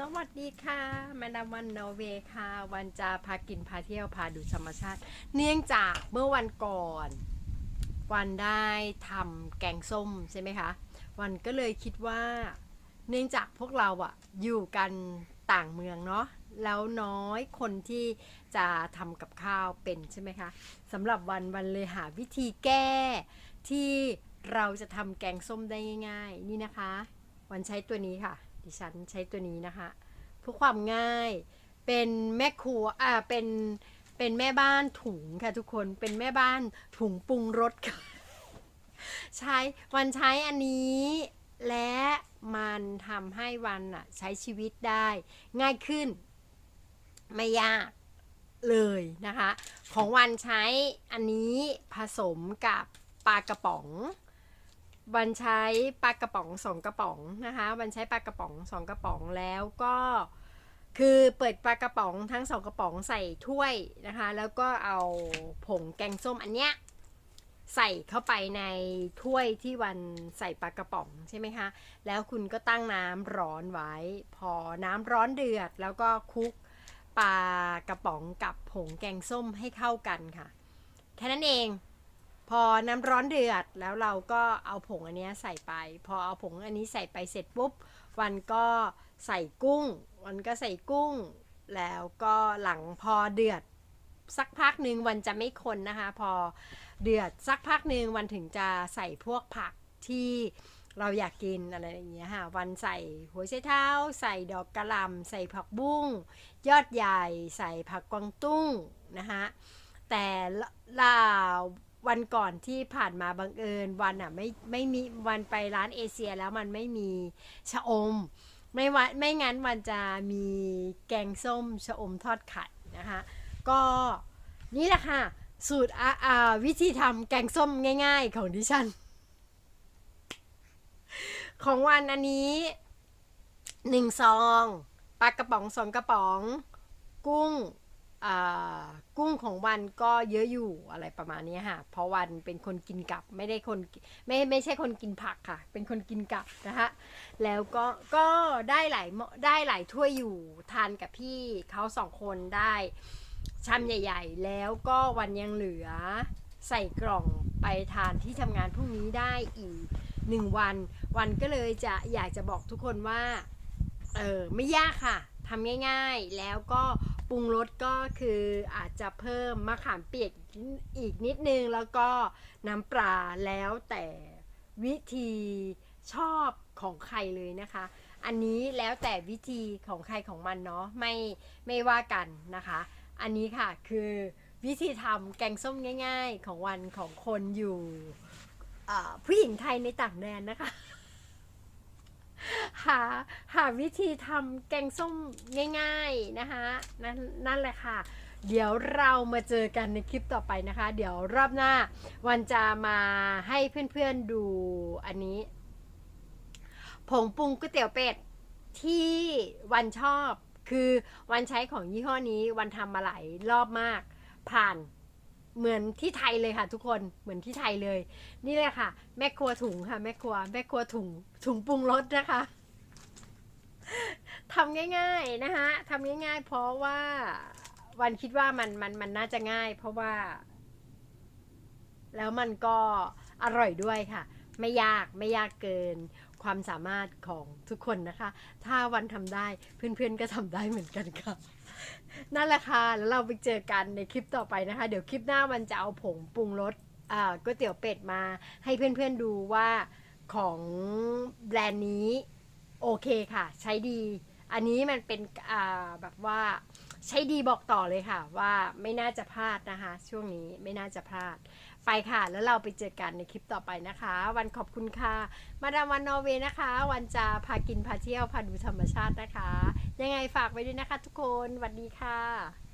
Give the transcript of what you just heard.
สวัสดีค่ะแมดามวันนอร์เวย์ค่ะ วันจะพากินพาเที่ยวพาดูธรรมชาติ เนื่องจากเมื่อวันก่อน วันได้ทำแกงส้มใช่ไหมคะ วันก็เลยคิดว่า เนื่องจากพวกเราอะอยู่กันต่างเมืองเนาะแล้วน้อยคนที่จะทำกับข้าวเป็นใช่ไหมคะสำหรับวันวันเลยหาวิธีแก้ที่เราจะทำแกงส้มได้ง่าย ๆ นี่นะคะ วันใช้ตัวนี้ค่ะ ดิฉันใช้ตัวนี้นะคะเพื่อความง่ายเป็นแม่ครัวอ่าเป็นเป็นแม่บ้านถุงค่ะทุกคนเป็นแม่บ้านถุงปรุงรสค่ะใช้วันใช้อันนี้และมันทำให้วันอะใช้ชีวิตได้ ง่ายขึ้น ไม่ยากเลยนะคะ ของวันใช้อันนี้ผสมกับปลากระป๋อง วันใช้ปลากระป๋องสองกระป๋องนะคะวันใช้ปลากระป๋องสองกระป๋องแล้วก็คือเปิดปลากระป๋องทั้งสองกระป๋องใส่ถ้วยนะคะ แล้วก็เอาผงแกงส้มอันเนี้ยใส่เข้าไปในถ้วยที่วันใส่ปลากระป๋องใช่ไหมคะ แล้วคุณก็ตั้งน้ำร้อนไว้ พอน้ำร้อนเดือด แล้วก็คลุกปลากระป๋องกับผงแกงส้มให้เข้ากันค่ะ แค่นั้นเอง พอน้ำร้อนเดือดแล้วเราก็เอาผงอันนี้ใส่ไป พอเอาผงอันนี้ใส่ไปเสร็จปุ๊บวันก็ใส่กุ้ง วันก็ใส่กุ้ง แล้วก็หลังพอเดือดสักพักหนึ่งวันจะไม่คนนะคะ พอเดือดสักพักหนึ่งวันถึงจะใส่พวกผักที่เราอยากกินอะไรอย่างเงี้ยค่ะ วันใส่หัวไชเท้า ใส่ดอกกระหล่ำใส่ผักบุ้ง ยอดใหญ่ ใส่ผักกวางตุ้งนะคะแต่ล่า วันก่อนที่ผ่านมาบังเอิญวันอะไม่ไม่มีวันไปร้านเอเชียแล้วมันไม่มีชะอม ไม่ว่าไม่งั้นวันจะมีแกงส้มชะอมทอดไข่นะคะก็นี่แหละค่ะ สูตรอ่าอาวิธีทำแกงส้มง่าย ๆ ของดิฉัน ของวันอันนี้หนึ่งซองปลากระป๋องสองกระป๋อง กุ้ง กุ้งของวันก็เยอะอยู่อะไรประมาณนี้ค่ะ เพราะวันเป็นคนกินกับไม่ได้คนไม่ไม่ใช่คนกินผักค่ะ เป็นคนกินกับนะคะแล้วก็ก็ได้หลายได้หลายถ้วยอยู่ทานกับพี่เขาสองคนได้ชามใหญ่ ๆ แล้วก็วันยังเหลือใส่กล่องไปทานที่ทำงานพรุ่งนี้ได้อีกหนึ่งวัน วันก็เลยจะอยากจะบอกทุกคนว่าเออไม่ยากค่ะทำง่าย ๆ แล้วก็ ปรุงรสก็คืออาจจะเพิ่มมะขามเปียกอีกนิดนึง แล้วก็น้ำปลาแล้วแต่วิธีชอบของใครเลยนะคะ อันนี้แล้วแต่วิธีของใครของมันเนาะไม่ไม่ว่ากันนะคะ อันนี้ค่ะคือวิธีทำแกงส้มง่าย ๆ ของวันของคนอยู่ผู้หญิงไทยในต่างแดนนะคะ หาหาวิธีทำแกงส้มง่าย ๆนะคะนั่นนั่นแหละค่ะ เดี๋ยวเรามาเจอกันในคลิปต่อไปนะคะ เดี๋ยวรอบหน้าวันจะมาให้เพื่อนๆดูอันนี้ผงปรุงก๋วยเตี๋ยวเป็ดที่วันชอบคือวันใช้ของยี่ห้อนี้วันทำมาหลายรอบมาก ผ่าน เหมือนที่ไทยเลยค่ะ ทุกคนเหมือนที่ไทยเลย นี่เลยค่ะ แม่ครัวถุงค่ะ แม่ครัว แม่ครัวถุงถุงปรุงรสนะคะทำง่ายๆนะคะทำง่าย ๆ เพราะว่าวันคิดว่ามันมันมันน่าจะง่าย เพราะว่า แล้วมันก็อร่อยด้วยค่ะ ไม่ยากไม่ยากเกิน ความสามารถของทุกคนนะคะ ถ้าวันทำได้เพื่อนๆก็ทำได้เหมือนกันค่ะ นั่นแหละค่ะ แล้วเราไปเจอกันในคลิปต่อไปนะคะ เดี๋ยวคลิปหน้ามันจะเอาผงปรุงรสก๋วยเตี๋ยวเป็ดมาให้เพื่อนๆดูว่าของแบรนด์นี้โอเคค่ะ ใช้ดี อันนี้มันเป็นแบบว่า ใช้ดีบอกต่อเลยค่ะ ว่าไม่น่าจะพลาดนะคะ ช่วงนี้ไม่น่าจะพลาด ไปค่ะ แล้วเราไปเจอกันในคลิปต่อไปนะคะ วันขอบคุณค่ะ มาดามวันนอร์เวย์นะคะ วันจะพากินพาเที่ยวพาดูธรรมชาตินะคะ ยังไงฝากไว้ด้วยนะคะทุกคนสวัสดีค่ะ